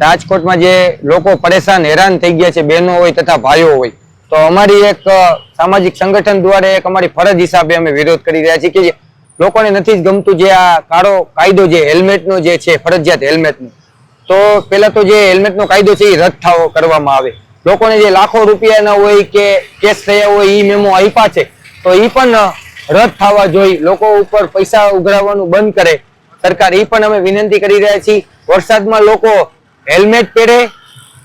રાજકોટમાં જે લોકો પરેશાન, હેરાન થઈ ગયા છે, બહેનો હોય તથા ભાઈઓ હોય, તો અમારી એક સામાજિક સંગઠન દ્વારા એક અમારી ફરજ હિસાબે અમે વિરોધ કરી રહ્યા છીએ કે લોકોને નથી જ ગમતું જે આ કાળો કાયદો જે હેલ્મેટનો જે છે, ફરજિયાત હેલ્મેટનો. તો પહેલાં તો જે હેલ્મેટનો કાયદો છે એ રદ થાવો, કરવામાં આવે. લોકોને જે લાખો રૂપિયાના હોય કે કેસ થયા હોય એ મેમો આપ્યા છે. તો એ પણ રદ થવા જોઈએ લોકો ઉપર પૈસા ઉઘરાવવાનું બંધ કરે. સરકાર એ પણ અમે વિનંતી કરી રહ્યા છીએ, વરસાદમાં લોકો હેલ્મેટ પહેરે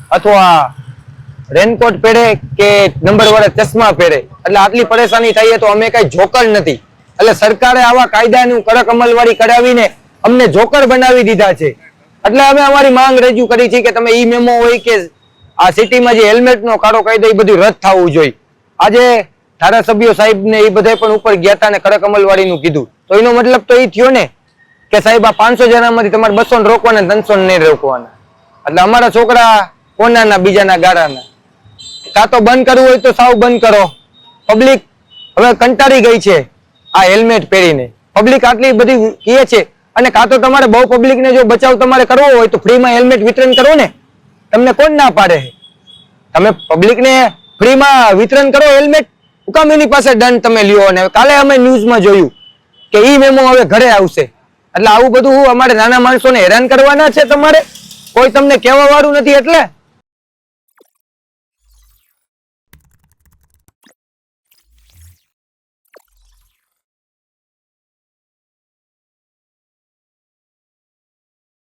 અથવા રેનકોટ પહેરે કે નંબર વાળા ચશ્મા પહેરે. એટલે આટલી પરેશાની થાય તો અમે કઈ જોકર નથી. એટલે સરકારે આવા કાયદાનું કડક અમલવારી કરાવીને અમને જોકર બનાવી દીધા છે. એટલે અમે અમારી માંગ રજૂ કરી છે કે તમે ઈ મેમો હોય કે આ સિટીમાં જે હેલ્મેટનો કાળો કાયદો એ બધું રદ થવું જોઈએ. આજે ધારાસભ્યો સાહેબ ને એ બધા પણ ઉપર ગયા હતા ને કડક અમલવારીનું કીધું. તો એનો મતલબ તો એ થયો ને કે સાહેબ આ પાંચસો જણામાંથી તમારે બસો ને રોકવાના ત્રણસો ને નહીં રોકવાના. એટલે અમારા છોકરા કોનાના, બીજાના ગાળાના. કાં તો બંધ કરવું હોય તો સાવ બંધ કરો. પબ્લિક હવે કંટાળી ગઈ છે. આ હેલ્મેટ પહેરીને. પબ્લિક આટલી બધી કહે છે, અને કાં તો તમારે બહુ પબ્લિકને જો બચાવ તમારે કરવો હોય તો ફ્રીમાં હેલ્મેટ વિતરણ કરો ને. તમને કોણ ના પાડે? તમે તમે પબ્લિકને ફ્રીમાં વિતરણ કરો હેલ્મેટ હુકામ એની પાસે દંડ તમે લ્યો અને કાલે અમે ન્યૂઝમાં જોયું કે ઈ મેમો હવે ઘરે આવશે. એટલે આવું બધું અમારે નાના માણસોને હેરાન કરવાના છે તમારે? કોઈ તમને કહેવા વાળું નથી એટલે?